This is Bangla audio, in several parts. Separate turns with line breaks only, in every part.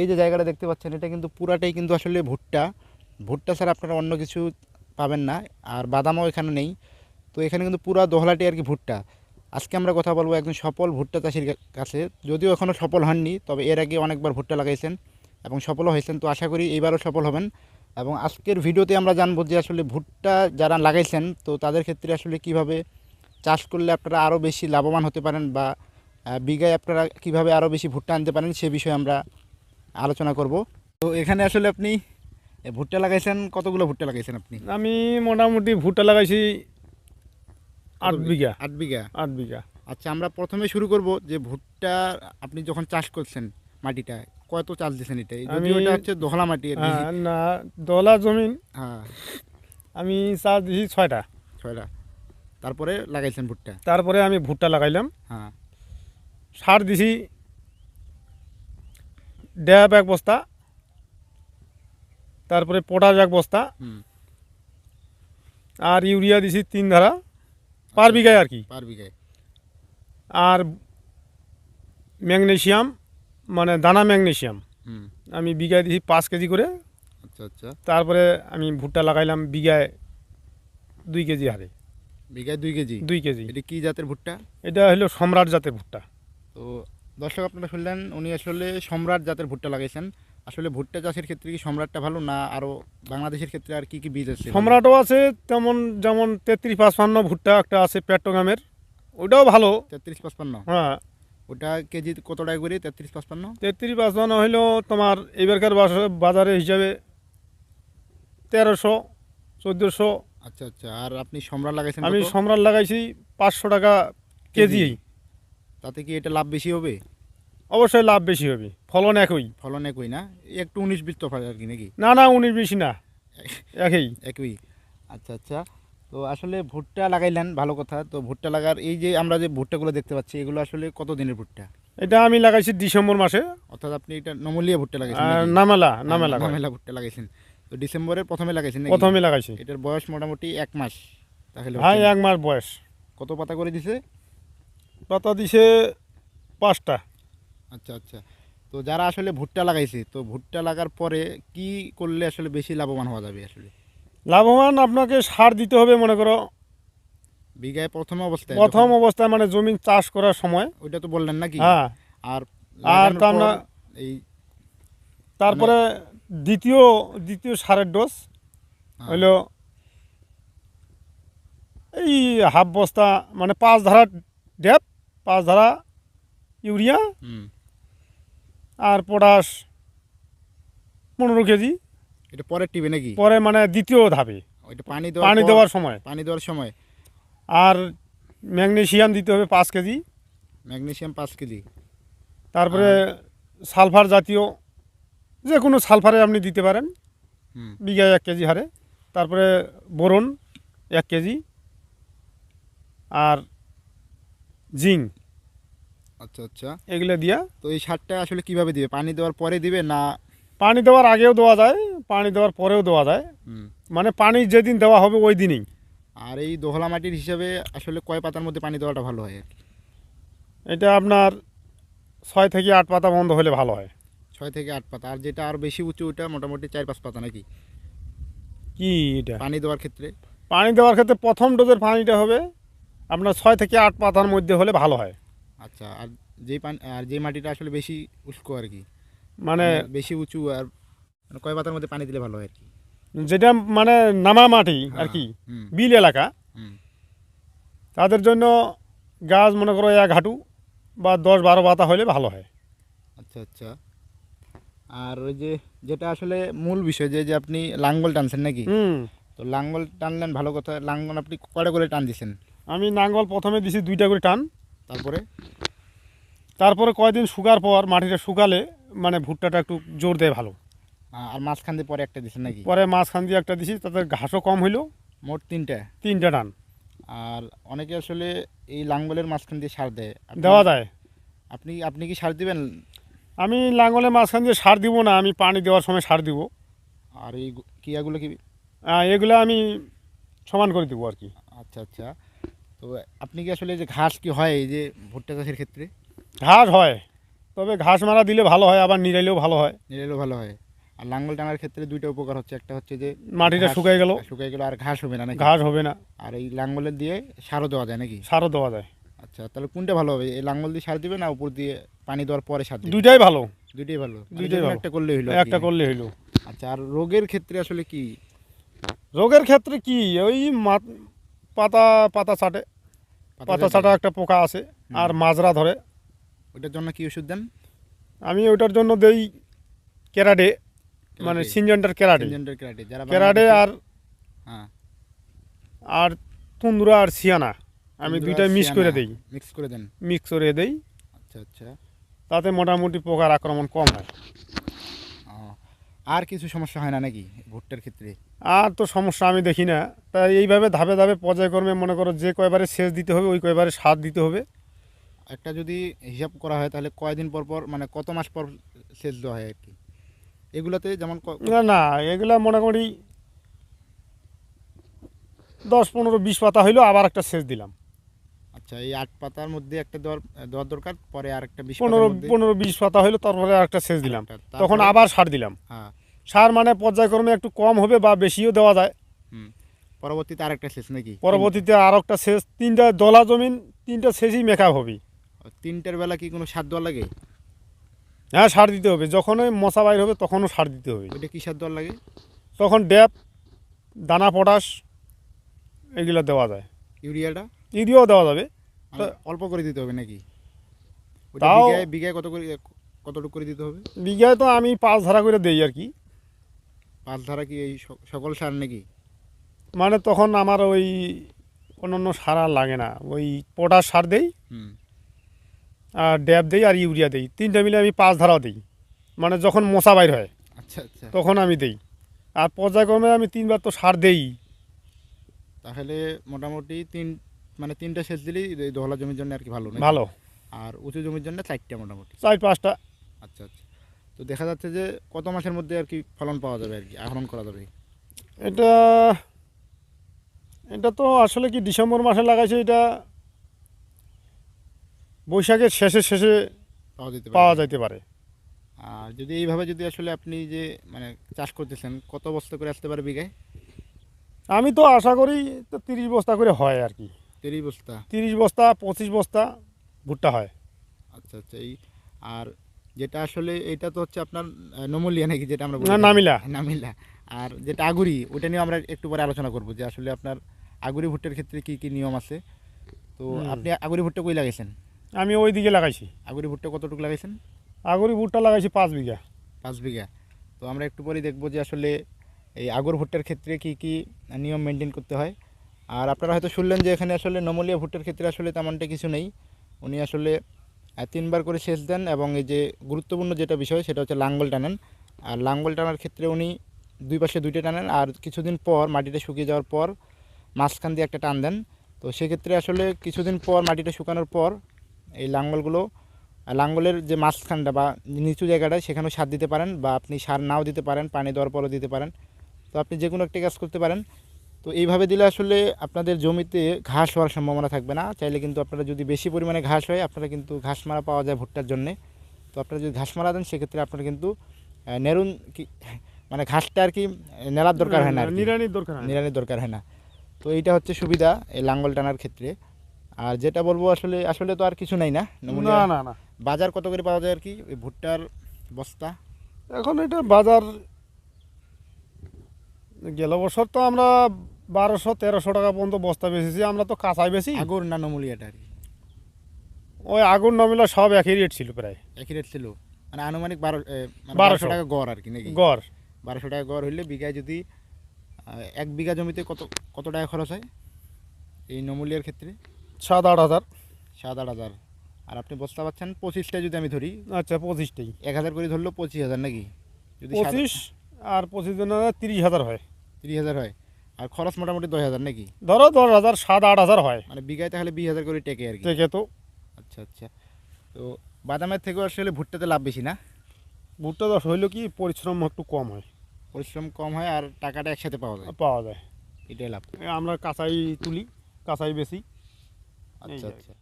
এই যে জায়গাটা দেখতে পাচ্ছেন, এটা কিন্তু পুরাটাই কিন্তু আসলে ভুট্টা। ভুট্টা ছাড়া আপনারা অন্য কিছু পাবেন না, আর বাদামও এখানে নেই। তো এখানে কিন্তু পুরা দোহলাটি আর কি ভুট্টা। আজকে আমরা কথা বলব একজন সফল ভুট্টা চাষির কাছে। যদিও এখনও সফল হননি, তবে এর আগে অনেকবার ভুট্টা লাগাইছেন এবং সফলও হয়েছেন। তো আশা করি এইবারও সফল হবেন। এবং আজকের ভিডিওতে আমরা জানব যে আসলে ভুট্টা যারা লাগাইছেন, তো তাদের ক্ষেত্রে আসলে কীভাবে চাষ করলে আপনারা আরও বেশি লাভবান হতে পারেন বা বিঘায় আপনারা কীভাবে আরও বেশি ভুট্টা আনতে পারেন সে বিষয়ে আমরা আলোচনা করব। তো এখানে আসলে আপনি ভুট্টা লাগাইছেন কতগুলো ভুট্টা লাগাইছেন আপনি?
আমি মোটামুটি ভুট্টা লাগাইছি আট বিঘা।
আট বিঘা?
আট বিঘা।
আচ্ছা আমরা প্রথমে শুরু করব যে ভুট্টা আপনি যখন চাষ করছেন মাটিটা কত চাষ দিয়েছেন এটা?
আমি-
হচ্ছে দোহলা মাটি।
হ্যাঁ, না দোহলা জমিন।
হ্যাঁ।
আমি চাষ দিছি ছয়টা।
ছয়টা। তারপরে লাগাইছেন ভুট্টা?
তারপরে আমি ভুট্টা লাগাইলাম।
হ্যাঁ।
সার দিছি ড্যাব এক বস্তা তারপরে পটাশ এক বস্তা আর ইউরিয়া দিছি তিন ধারা পার বিঘায় আর কি।
পার বিঘায়।
আর ম্যাগনেশিয়াম মানে দানা ম্যাগনেশিয়াম আমি বিঘায় দিছি পাঁচ কেজি করে।
আচ্ছা আচ্ছা।
তারপরে আমি ভুট্টা লাগাইলাম বিঘায় দুই কেজি হারে।
বিঘায় দুই কেজি?
দুই কেজি।
এটা কি জাতের ভুট্টা?
এটা হলো সম্রাট জাতের ভুট্টা।
তো দর্শক আপনারা শুনলেন উনি আসলে সম্রাট জাতের ভুট্টা লাগাইছেন। আসলে ভুট্টা চাষের ক্ষেত্রে কি সম্রাটটা ভালো না আরও বাংলাদেশের ক্ষেত্রে আর কি কি বীজ আছে?
সম্রাটও আছে তেমন যেমন তেত্রিশ পাঁচপান্ন ভুট্টা একটা আছে পেট্রোগ্রামের। ওটাও ভালো।
তেত্রিশ পাঁচপান্ন?
হ্যাঁ।
ওটা কেজি কত টাকা করে? তেত্রিশ পাঁচপান্ন?
তেত্রিশ পাঁচপান্ন হইল তোমার এবারকার বাজারে হিসাবে তেরোশো চোদ্দোশো।
আচ্ছা আচ্ছা। আর আপনি সম্রাট লাগাইছেন
আমি সম্রাট লাগাইছি পাঁচশো টাকা কেজি।
তাতে কি এটা লাভ বেশি হবে?
অবশ্যই লাভ বেশি হবে। ফলন একই।
ফলন একই না? একটু উনিশ বিশ তফাৎ আর কি নাকি?
না না উনিশ বিশ না। একই।
একই। আচ্ছা আচ্ছা। তো আসলে ভুট্টা লাগাইলেন ভালো কথা। তো ভুট্টা লাগার এই যে আমরা যে ভুট্টাগুলো দেখতে পাচ্ছি এগুলো আসলে কত দিনের ভুট্টা?
এটা আমি লাগাইছি ডিসেম্বর মাসে।
অর্থাৎ আপনি এটা নমলিয়া ভুট্টা লাগাইছেন?
নামেলা নামেলা
নামেলা ভুট্টা লাগাইছেন। তো ডিসেম্বরের প্রথমে লাগাইছেন
প্রথমে লাগাইছি।
এটার বয়স মোটামুটি এক মাস। তাহলে
হ্যাঁ এক মাস বয়স।
কত পাতা করে দিছে?
পাতা দিছে পাঁচটা।
আচ্ছা আচ্ছা। তো যারা আসলে ভুট্টা লাগাইছে তো ভুট্টা লাগার পরে কি করলে আসলে বেশি লাভবান হওয়া যাবে আসলে?
লাভবান আপনাকে সার দিতে হবে মনে করো।
বিঘায় প্রথম অবস্থায়
প্রথম অবস্থায় মানে জমি চাষ করার সময়।
ওইটা তো বললেন নাকি?
হ্যাঁ।
আর
আর তা আমরা
এই
তারপরে দ্বিতীয় দ্বিতীয় সারের ডোজ।
হ্যাঁ,
হইল এই হাফ বস্তা মানে পাঁচ ধারা ড্যাপ। পাঁচ ধারা ইউরিয়া আর পটাশ পনেরো কেজি।
এটা পরের টিবে নাকি?
পরে মানে দ্বিতীয় ধাপে।
ওইটা পানি দেওয়ার
পানি দেওয়ার সময়।
পানি দেওয়ার সময়।
আর ম্যাগনেশিয়াম দিতে হবে পাঁচ কেজি।
ম্যাগনেশিয়াম পাঁচ কেজি।
তারপরে সালফার জাতীয় যে কোনো সালফারে আপনি দিতে পারেন। বিঘায় এক কেজি হারে। তারপরে বোরন এক কেজি। আর জিঙ্ক
আচ্ছা আচ্ছা।
এগুলো দিয়া
তো এই সারটা আসলে কীভাবে দিবে? পানি দেওয়ার পরে দিবে না
পানি দেওয়ার আগেও দেওয়া যায় পানি দেওয়ার পরেও দেওয়া যায়। মানে পানি যেদিন দেওয়া হবে ওই দিনই।
আর এই দোহলা মাটির হিসাবে আসলে কয় পাতার মধ্যে পানি দেওয়াটা ভালো হয়?
এটা আপনার ছয় থেকে আট পাতা বন্ধ হলে ভালো হয়।
ছয় থেকে আট পাতা। আর যেটা আর বেশি উঁচু ওটা মোটামুটি চার পাঁচ পাতা নাকি?
কি এটা?
পানি দেওয়ার ক্ষেত্রে?
পানি দেওয়ার ক্ষেত্রে প্রথম ডোজের পানিটা হবে আপনার ছয় থেকে আট পাতার মধ্যে হলে ভালো হয়।
আচ্ছা আর যেই পানি আর যে মাটিটা আসলে বেশি উস্কো আর কি?
মানে
বেশি উঁচু আর মানে কয় পাতার মধ্যে পানি দিলে ভালো হয় আর কি?
যেটা মানে নামা মাটি আর কি বিল এলাকা। তাদের জন্য গাছ মনে করো এক হাঁটু বা দশ বারো পাতা হলে ভালো হয়।
আচ্ছা আচ্ছা। আর ওই যে যেটা আসলে মূল বিষয় যে যে আপনি লাঙ্গল টানছেন নাকি? তো লাঙ্গল টানলেন ভালো কথা লাঙ্গল আপনি কয়টা করে টান দিছেন?
আমি নাঙ্গল প্রথমে দিছি দুইটা করে টান।
তারপরে?
তারপরে কয়দিন শুকার পর মাটিটা শুকালে মানে ভুট্টাটা একটু জোর দেয় ভালো।
আর মাঝখান দিয়ে পরে একটা দিছেন নাকি?
পরে মাঝখান দিয়ে একটা দিছি তাতে ঘাসও কম হইল।
মোট তিনটা?
তিনটা টান।
আর অনেকে আসলে এই লাঙ্গলের মাঝখান দিয়ে সার দেয়।
দেওয়া যায়।
আপনি আপনি কি সার দিবেন?
আমি লাঙ্গলের মাঝখান দিয়ে সার দিব না আমি পানি দেওয়ার সময় সার দিব।
আর এই কিয়াগুলো কি?
এগুলো আমি সমান করে দেবো আর কি।
আচ্ছা আচ্ছা। তো আপনি কি আসলে যে ঘাস কি হয় এই যে ভুট্টা চাষের ক্ষেত্রে?
ঘাস হয় তবে ঘাস মারা দিলে ভালো হয় আবার নিরাইলেও ভালো হয়।
নিরেলেও ভালো হয়। আর লাঙ্গল টানার ক্ষেত্রে দুইটা উপকার হচ্ছে একটা হচ্ছে যে
মাটিটা শুকাই গেল।
শুকাই গেল আর ঘাস হবে না নাকি?
ঘাস হবে না।
আর এই লাঙ্গলের দিয়ে সারও দেওয়া যায় নাকি?
সারও দেওয়া যায়।
আচ্ছা তাহলে কোনটা ভালো হবে? এই লাঙ্গল দিয়ে সার দিবে না উপর দিয়ে পানি দেওয়ার পরে সার দিবে?
দুইটাই ভালো।
দুইটাই ভালো।
দুইটাই।
একটা করলে হইল
একটা করলে হইল।
আচ্ছা আর রোগের ক্ষেত্রে আসলে কি?
রোগের ক্ষেত্রে কি? ওই পাতা পাতা ছাটে। পাতা ছাটা। একটা পোকা আছে আর মাজরা ধরে।
ওটার জন্য কি ওষুধ দেন?
আমি ওইটার জন্য দেই কেরাডে মানে সিনজেন্টার
যারা
কেরাডে আর
হ্যাঁ।
আর তুন্দুরা আর সিয়ানা। আমি দুইটা মিক্স করে দেই।
মিক্স করে দেন?
মিক্স করে দেই।
আচ্ছা আচ্ছা।
তাতে মোটামুটি পোকার আক্রমণ কম হয়।
আর কিছু সমস্যা হয় না নাকি ভুট্টার ক্ষেত্রে?
আর তো সমস্যা আমি দেখি না। তাই এইভাবে ধাপে ধাপে পর্যায়ক্রমে মনে করো যে কয়বারে সেচ দিতে হবে ওই কয়বারে সার দিতে হবে।
একটা যদি হিসাব করা হয় তাহলে কয়দিন পর পর মানে কত মাস পর সেচ দেওয়া হয় আর কি? এগুলোতে যেমন
না না এগুলা মনে করি দশ পনেরো বিশ পাতা হইল আবার একটা সেচ দিলাম।
আচ্ছা এই আট পাতার মধ্যে একটা দেওয়ার দেওয়ার দরকার পরে আর একটা বিশ
পনেরো পনেরো বিশ পাতা হইল তারপরে আরেকটা সেচ দিলাম। তখন আবার সার দিলাম।
হ্যাঁ।
সার মানে পর্যায়ক্রমে একটু কম হবে বা বেশিও দেওয়া যায়।
পরবর্তীতে আরেকটা সেচ নাকি?
পরবর্তীতে আর একটা সেচ তিনটা দলা জমিন তিনটা সেচই মেকআপ হবে।
তিন- তিনটার বেলা কি কোনো সার দেওয়া লাগে?
হ্যাঁ সার দিতে হবে। যখন ওই মশা বাইর হবে তখনও সার দিতে হবে।
ওইটা কী সার দেওয়া লাগে?
তখন ড্যাপ দানা পটাশ এগুলো দেওয়া যায়।
ইউরিয়াটা?
ইউরিয়াও দেওয়া যাবে।
অল্প করে দিতে হবে নাকি?
তাও-
বিঘায় কত করে কতটুকু করে দিতে হবে?
বিঘায় তো আমি পাঁচ ধারা করে দেই আর কি।
পাঁচ ধারা কি এই সকল সার নাকি?
মানে তখন আমার ওই অন্যান্য সার আর লাগে না। ওই পটাশ সার দেই
হুম।
আর ড্যাপ দেই আর ইউরিয়া দেই। তিনটা মিলে আমি পাঁচ ধারা দিই। মানে যখন মশা বাইর হয়
আচ্ছা আচ্ছা।
তখন আমি দেই। আর পর্যায়ক্রমে আমি তিনবার তো সার দেই।
তাহলে মোটামুটি তিন মানে তিনটা সেচ দিলেই এই দোহলা জমির জন্য আর কি ভালো
ভালো।
আর উঁচু জমির জন্য চারটা মোটামুটি?
চার পাঁচটা।
আচ্ছা আচ্ছা। তো দেখা যাচ্ছে যে কত মাসের মধ্যে আর কি ফলন পাওয়া যাবে আর কি আহরণ করা যাবে?
এটা এটা তো আসলে কি ডিসেম্বর মাসে লাগাইছে এটা বৈশাখের শেষে শেষে
পাওয়া যেতে
পাওয়া যাইতে পারে।
আর যদি এইভাবে যদি আসলে আপনি যে মানে চাষ করতেছেন কত বস্তা করে আসতে পারে বিঘায়?
আমি তো আশা করি তো তিরিশ বস্তা করে হয় আর কি।
তিরিশ বস্তা?
তিরিশ বস্তা পঁচিশ বস্তা ভুট্টা হয়।
আচ্ছা আচ্ছা এই আর যেটা আসলে এটা তো হচ্ছে আপনার নমুলিয়া নাকি যেটা আমরা বলি?
নামিলা।
নামিলা। আর যেটা আগুরি ওটা নিয়ে আমরা একটু পরে আলোচনা করব যে আসলে আপনার আগুরি ভুট্টার ক্ষেত্রে কি কি নিয়ম আছে? তো আপনি আগুরি ভুট্টা কই লাগাইছেন?
আমি ওই দিকে লাগাইছি।
আগুরি ভুট্টা কতটুকু লাগাইছেন?
আগরি ভুট্টা লাগাইছি পাঁচ বিঘা।
পাঁচ বিঘা। তো আমরা একটু পরে দেখব যে আসলে এই আগর ভুট্টার ক্ষেত্রে কি কি নিয়ম মেনটেন করতে হয়? আর আপনারা হয়তো শুনলেন যে এখানে আসলে নমলিয়া ভুট্টার ক্ষেত্রে আসলে তেমনটা কিছু নেই। উনি আসলে তিনবার করে সেচ দেন এবং এই যে গুরুত্বপূর্ণ যেটা বিষয় সেটা হচ্ছে লাঙ্গল টানেন। আর লাঙ্গল টানার ক্ষেত্রে উনি দুই পাশে দুইটা টানেন আর কিছুদিন পর মাটিটা শুকিয়ে যাওয়ার পর মাঝখান দিয়ে একটা টান দেন। তো সেক্ষেত্রে আসলে কিছুদিন পর মাটিটা শুকানোর পর এই লাঙ্গলগুলো লাঙ্গলের যে মাঝখানটা বা নিচু জায়গাটা সেখানেও সার দিতে পারেন বা আপনি সার নাও দিতে পারেন, পানি দেওয়ার পরও দিতে পারেন। তো আপনি যে কোনো একটা কাজ করতে পারেন। তো এইভাবে দিলে আসলে আপনাদের জমিতে ঘাস হওয়ার সম্ভাবনা থাকবে না। চাইলে কিন্তু আপনারা যদি বেশি পরিমাণে ঘাস হয় আপনারা কিন্তু ঘাস মারা পাওয়া যায় ভুট্টার জন্যে। তো আপনারা যদি ঘাস মারা দেন সেক্ষেত্রে আপনারা কিন্তু নেরুন কি মানে ঘাসটা আর কি নেড়ার দরকার হয় না
নিরানির দরকার না।
নিড়ানির দরকার হয় না। তো এইটা হচ্ছে সুবিধা এই লাঙ্গল টানার ক্ষেত্রে। আর যেটা বলব আসলে আসলে তো আর কিছু নাই না?
না না না।
বাজার কত করে পাওয়া যায় আর কি? ওই ভুট্টার বস্তা?
এখন এটা বাজার গেল বছর তো আমরা বারোশো তেরোশো টাকা পর্যন্ত বস্তা বেচেছি আমরা তো কাঁচাই বেশি
আগুন না নমুলিয়াটা
ওই আগুন নমিলা সব একই রেট ছিল প্রায়।
একই রেট ছিল? মানে আনুমানিক বারো মানে
1200
বারোশো টাকা গড় আর কি নাকি?
গড়।
বারোশো টাকা গড় হইলে বিঘায় যদি এক বিঘা জমিতে কত কত টাকা খরচ হয় এই নমুলিয়ার ক্ষেত্রে?
সাত আট হাজার।
সাত আট হাজার। আর আপনি বস্তা পাচ্ছেন পঁচিশটা যদি আমি ধরি।
আচ্ছা পঁচিশটাই।
এক হাজার করে ধরলেও পঁচিশ হাজার নাকি? যদি
পঁচিশ আর পঁচিশ জন তিরিশ হাজার হয়।
তিরিশ হাজার হয়। আর খরচ মোটামুটি দশ হাজার নাকি?
ধরো দশ হাজার সাত আট হাজার হয়।
মানে বিঘায় তাহলে বিশ হাজার করে টেকে আর কি।
থেকে তো।
আচ্ছা আচ্ছা। তো বাদামের থেকেও আসলে ভুট্টাতে লাভ বেশি না?
ভুট্টা দশ হইলেও কি পরিশ্রম একটু কম হয়।
পরিশ্রম কম হয় আর টাকাটা একসাথে পাওয়া যায়।
পাওয়া যায়।
এটাই লাভ।
আমরা কাঁচাই তুলি কাঁচাই বেশি।
আচ্ছা আচ্ছা।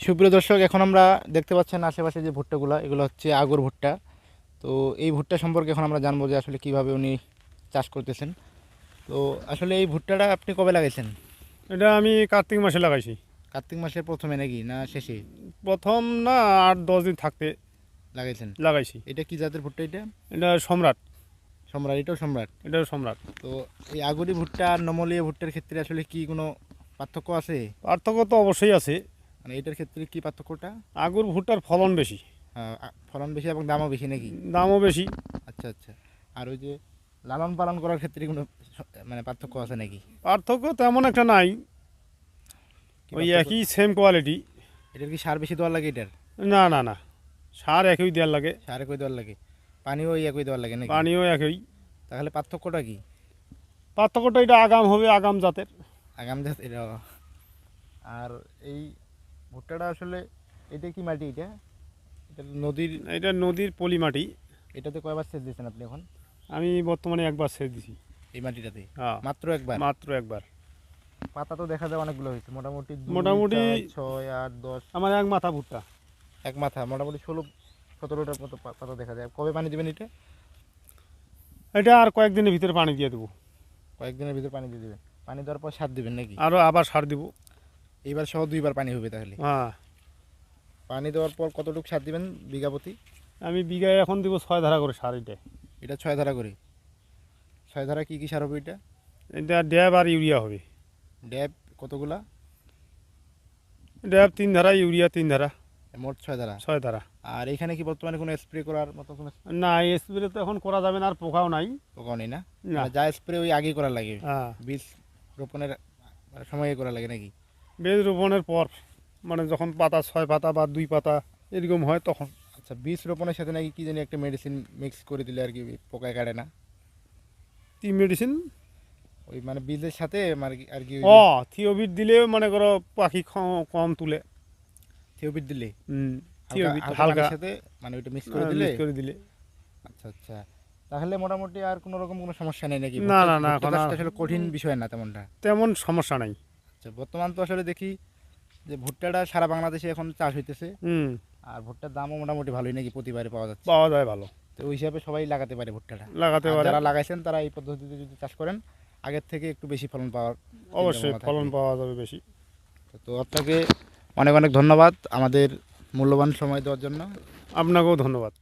সুপ্রিয় দর্শক এখন আমরা দেখতে পাচ্ছেন আশেপাশে যে ভুট্টাগুলো এগুলো হচ্ছে আগর ভুট্টা। তো এই ভুট্টা সম্পর্কে এখন আমরা জানব যে আসলে কীভাবে উনি চাষ করতেছেন। তো আসলে এই ভুট্টাটা আপনি কবে লাগাইছেন?
এটা আমি কার্তিক মাসে লাগাইছি।
কার্তিক মাসের প্রথমে নাকি না শেষে?
প্রথম না আট দশ দিন থাকতে
লাগাইছেন।
লাগাইছি।
এটা কি জাতের ভুট্টা এটা?
এটা সম্রাট।
সম্রাট এটাও সম্রাট?
এটাও সম্রাট।
তো এই আগরি ভুট্টা আর নমলীয় ভুট্টার ক্ষেত্রে আসলে কি কোনো পার্থক্য আছে?
পার্থক্য তো অবশ্যই আছে।
মানে এটার ক্ষেত্রে কি পার্থক্যটা?
আগুর ভুট্টার ফলন বেশি।
হ্যাঁ ফলন বেশি এবং দামও বেশি নাকি?
দামও বেশি।
আচ্ছা আচ্ছা। আর ওই যে লালন পালন করার ক্ষেত্রে কোনো মানে পার্থক্য আছে নাকি?
পার্থক্য তেমন একটা নাই। ওই একই সেম কোয়ালিটি
এটার কি সার বেশি দেওয়ার লাগে এটার?
না না না। সার একই দেওয়ার লাগে।
সার একই দেওয়ার লাগে। পানিও একই দেওয়ার লাগে নাকি?
পানিও একই।
তাহলে পার্থক্যটা কি?
পার্থক্যটা এটা আগাম হবে আগাম জাতের।
আগাম জাত এটা আর এই ভুট্টাটা আসলে এটা কি মাটি এটা? এটা নদীর
এটা নদীর পলি মাটি
এটাতে কয়বার সেচ দিয়েছেন আপনি এখন?
আমি বর্তমানে একবার সেচ দিছি।
এই মাটিটাতে?
হ্যাঁ।
মাত্র একবার?
মাত্র একবার।
পাতা তো দেখা যায় অনেকগুলো হয়েছে মোটামুটি
মোটামুটি-
ছয় আট দশ।
আমার এক মাথা ভুট্টা।
এক মাথা মোটামুটি ষোলো সতেরোটার মতো পাতা দেখা যায়। কবে পানি দেবেন এটা?
এটা আর কয়েকদিনের ভিতরে পানি দিয়ে দেবো।
কয়েকদিনের ভিতরে পানি দিয়ে দেবেন। পানি দেওয়ার পর সার দিবেন নাকি?
আরও আবার সার দিব।
এইবার সহ দুইবার পানি হবে তাহলে?
হ্যাঁ।
পানি দেওয়ার পর কতটুকু সার দিবেন বিঘা প্রতি
আমি বিঘায় এখন দিব ছয় ধারা করে সার এটা।
এটা ছয় ধারা করে। ছয় ধারা কি কি সার হবে এটা?
এটা ড্যাব আর ইউরিয়া হবে।
ড্যাব কতগুলা?
ড্যাব তিন ধারা ইউরিয়া তিন ধারা।
মোট ছয় ধারা।
ছয় ধারা।
আর এখানে কি বর্তমানে কোনো স্প্রে করার মতো কোনো
না স্প্রে তো এখন করা যাবে না আর পোকাও নাই।
পোকাও নেই না? মানে যা স্প্রে ওই আগেই করা লাগে।
হ্যাঁ।
বীজ রোপণের সময়ে করা লাগে নাকি?
বীজ রোপণের পর মানে যখন পাতা ছয় পাতা বা দুই পাতা এরকম হয় তখন
আচ্ছা বীজ রোপণের সাথে নাকি কি জানি একটা মেডিসিন মিক্স করে দিলে আর কি পোকায় কাটে না?
কি মেডিসিন
ওই মানে বীজের সাথে আর কি আর কি
ও থিওবিট দিলে মনে করো পাখি কম তুলে।
দিলে?
হুম থিওবিট
হালকা
হালকা।
সাথে মানে ওইটা মিক্স করে
হ্যাঁ,
দিলে?
করে দিলে।
আচ্ছা আচ্ছা। তাহলে মোটামুটি আর কোনো রকম কোনো সমস্যা নেই নাকি?
না, না, না,
আসলে কঠিন বিষয় না তেমনটা।
তেমন সমস্যা নাই।
আচ্ছা বর্তমান তো আসলে দেখি যে ভুট্টাটা সারা বাংলাদেশে এখন চাষ হইতেছে। আর ভুট্টার দামও মোটামুটি ভালোই নাকি প্রতিবারে পাওয়া যাচ্ছে।
পাওয়া যায় ভালো।
তো ওই হিসাবে সবাই লাগাতে পারে ভুট্টাটা।
লাগাতে পারে।
যারা লাগাইছেন তারা এই পদ্ধতিতে যদি চাষ করেন আগের থেকে একটু বেশি ফলন পাওয়ার
অবশ্যই ফলন পাওয়া যাবে বেশি।
তো আপনাকে অনেক অনেক ধন্যবাদ আমাদের মূল্যবান সময় দেওয়ার জন্য।
আপনাকেও ধন্যবাদ।